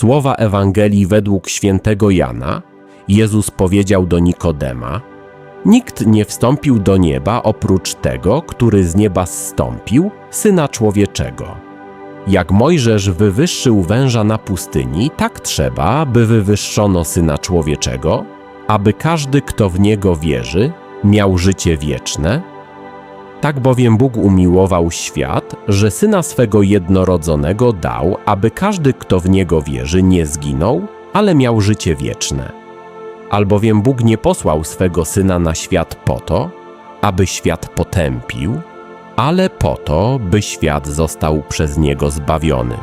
Słowa Ewangelii według świętego Jana, Jezus powiedział do Nikodema: Nikt nie wstąpił do nieba oprócz tego, który z nieba zstąpił, syna człowieczego. Jak Mojżesz wywyższył węża na pustyni, tak trzeba, by wywyższono syna człowieczego, aby każdy, kto w niego wierzy, miał życie wieczne. Tak bowiem Bóg umiłował świat, że syna swego jednorodzonego dał, aby każdy, kto w niego wierzy, nie zginął, ale miał życie wieczne. Albowiem Bóg nie posłał swego syna na świat po to, aby świat potępił, ale po to, by świat został przez niego zbawiony.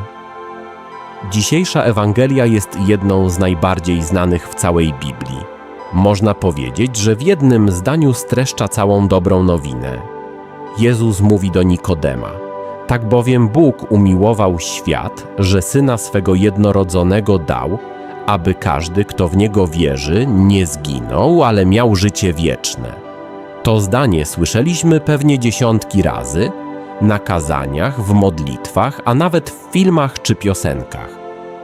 Dzisiejsza Ewangelia jest jedną z najbardziej znanych w całej Biblii. Można powiedzieć, że w jednym zdaniu streszcza całą dobrą nowinę. Jezus mówi do Nikodema: Tak bowiem Bóg umiłował świat, że syna swego jednorodzonego dał, aby każdy, kto w niego wierzy, nie zginął, ale miał życie wieczne. To zdanie słyszeliśmy pewnie dziesiątki razy na kazaniach, w modlitwach, a nawet w filmach czy piosenkach.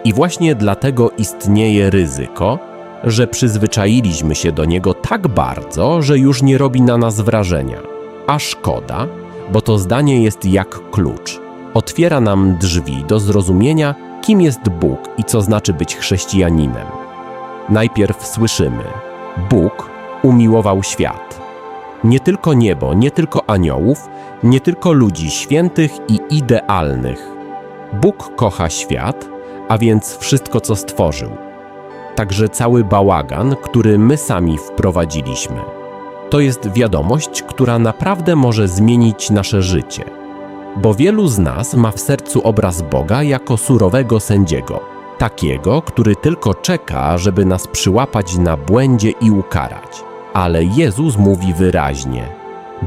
I właśnie dlatego istnieje ryzyko, że przyzwyczailiśmy się do niego tak bardzo, że już nie robi na nas wrażenia. A szkoda, bo to zdanie jest jak klucz. Otwiera nam drzwi do zrozumienia, kim jest Bóg i co znaczy być chrześcijaninem. Najpierw słyszymy: Bóg umiłował świat. Nie tylko niebo, nie tylko aniołów, nie tylko ludzi świętych i idealnych. Bóg kocha świat, a więc wszystko, co stworzył. Także cały bałagan, który my sami wprowadziliśmy. To jest wiadomość, która naprawdę może zmienić nasze życie. Bo wielu z nas ma w sercu obraz Boga jako surowego sędziego, takiego, który tylko czeka, żeby nas przyłapać na błędzie i ukarać. Ale Jezus mówi wyraźnie: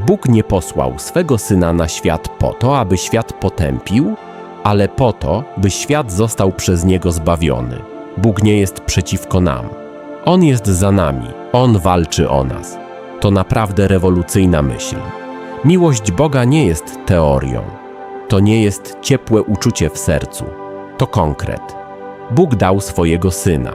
Bóg nie posłał swego syna na świat po to, aby świat potępił, ale po to, by świat został przez niego zbawiony. Bóg nie jest przeciwko nam. On jest za nami, on walczy o nas. To naprawdę rewolucyjna myśl. Miłość Boga nie jest teorią. To nie jest ciepłe uczucie w sercu. To konkret. Bóg dał swojego syna.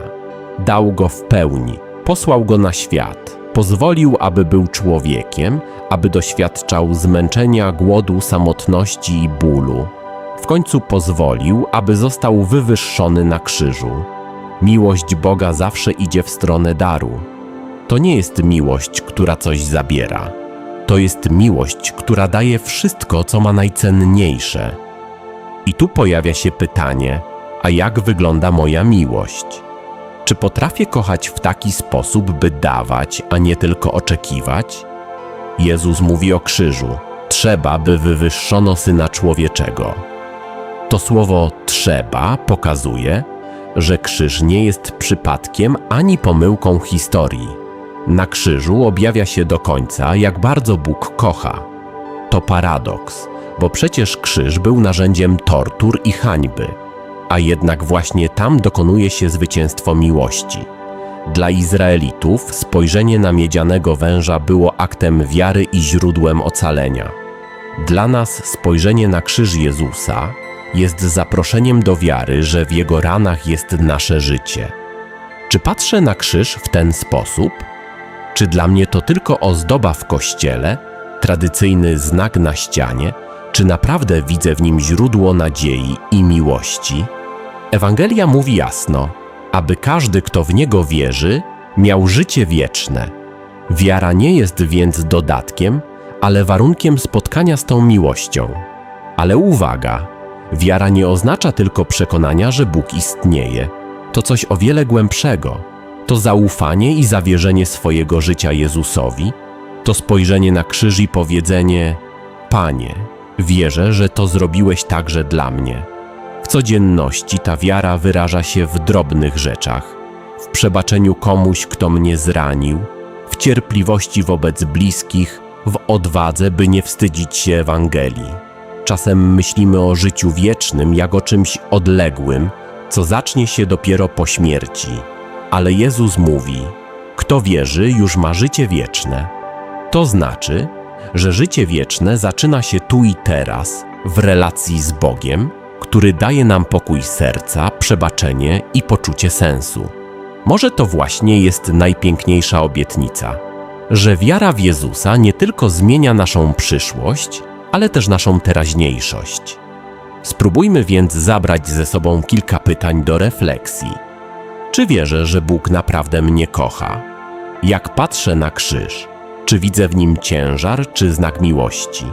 Dał go w pełni. Posłał go na świat. Pozwolił, aby był człowiekiem, aby doświadczał zmęczenia, głodu, samotności i bólu. W końcu pozwolił, aby został wywyższony na krzyżu. Miłość Boga zawsze idzie w stronę daru. To nie jest miłość, która coś zabiera. To jest miłość, która daje wszystko, co ma najcenniejsze. I tu pojawia się pytanie: a jak wygląda moja miłość? Czy potrafię kochać w taki sposób, by dawać, a nie tylko oczekiwać? Jezus mówi o krzyżu: Trzeba, by wywyższono syna człowieczego. To słowo trzeba pokazuje, że krzyż nie jest przypadkiem ani pomyłką historii. Na krzyżu objawia się do końca, jak bardzo Bóg kocha. To paradoks, bo przecież krzyż był narzędziem tortur i hańby, a jednak właśnie tam dokonuje się zwycięstwo miłości. Dla Izraelitów spojrzenie na miedzianego węża było aktem wiary i źródłem ocalenia. Dla nas spojrzenie na krzyż Jezusa jest zaproszeniem do wiary, że w Jego ranach jest nasze życie. Czy patrzę na krzyż w ten sposób? Czy dla mnie to tylko ozdoba w kościele, tradycyjny znak na ścianie, czy naprawdę widzę w nim źródło nadziei i miłości? Ewangelia mówi jasno, aby każdy, kto w niego wierzy, miał życie wieczne. Wiara nie jest więc dodatkiem, ale warunkiem spotkania z tą miłością. Ale uwaga, wiara nie oznacza tylko przekonania, że Bóg istnieje. To coś o wiele głębszego. To zaufanie i zawierzenie swojego życia Jezusowi, to spojrzenie na krzyż i powiedzenie: Panie, wierzę, że to zrobiłeś także dla mnie. W codzienności ta wiara wyraża się w drobnych rzeczach, w przebaczeniu komuś, kto mnie zranił, w cierpliwości wobec bliskich, w odwadze, by nie wstydzić się Ewangelii. Czasem myślimy o życiu wiecznym jak o czymś odległym, co zacznie się dopiero po śmierci. Ale Jezus mówi: Kto wierzy, już ma życie wieczne. To znaczy, że życie wieczne zaczyna się tu i teraz, w relacji z Bogiem, który daje nam pokój serca, przebaczenie i poczucie sensu. Może to właśnie jest najpiękniejsza obietnica, że wiara w Jezusa nie tylko zmienia naszą przyszłość, ale też naszą teraźniejszość. Spróbujmy więc zabrać ze sobą kilka pytań do refleksji. Czy wierzę, że Bóg naprawdę mnie kocha? Jak patrzę na krzyż, czy widzę w nim ciężar, czy znak miłości?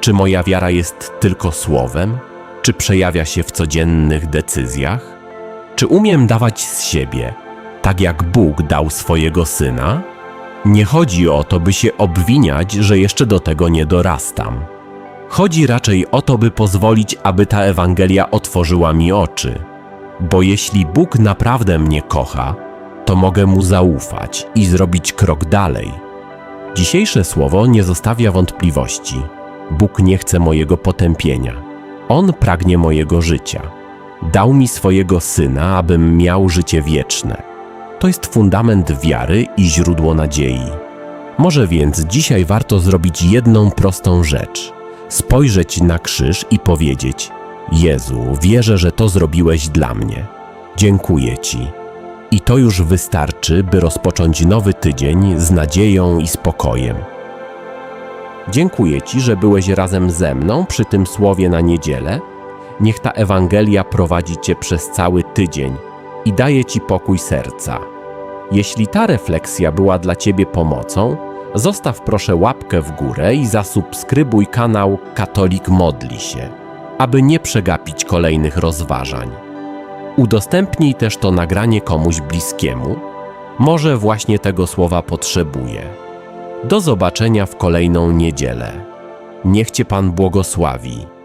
Czy moja wiara jest tylko słowem, czy przejawia się w codziennych decyzjach? Czy umiem dawać z siebie, tak jak Bóg dał swojego syna? Nie chodzi o to, by się obwiniać, że jeszcze do tego nie dorastam. Chodzi raczej o to, by pozwolić, aby ta Ewangelia otworzyła mi oczy. Bo jeśli Bóg naprawdę mnie kocha, to mogę mu zaufać i zrobić krok dalej. Dzisiejsze słowo nie zostawia wątpliwości. Bóg nie chce mojego potępienia. On pragnie mojego życia. Dał mi swojego syna, abym miał życie wieczne. To jest fundament wiary i źródło nadziei. Może więc dzisiaj warto zrobić jedną prostą rzecz: spojrzeć na krzyż i powiedzieć: Jezu, wierzę, że to zrobiłeś dla mnie. Dziękuję Ci. I to już wystarczy, by rozpocząć nowy tydzień z nadzieją i spokojem. Dziękuję Ci, że byłeś razem ze mną przy tym słowie na niedzielę. Niech ta Ewangelia prowadzi Cię przez cały tydzień i daje Ci pokój serca. Jeśli ta refleksja była dla Ciebie pomocą, zostaw proszę łapkę w górę i zasubskrybuj kanał Katolik Modli się, aby nie przegapić kolejnych rozważań. Udostępnij też to nagranie komuś bliskiemu, może właśnie tego słowa potrzebuje. Do zobaczenia w kolejną niedzielę. Niech Cię Pan błogosławi.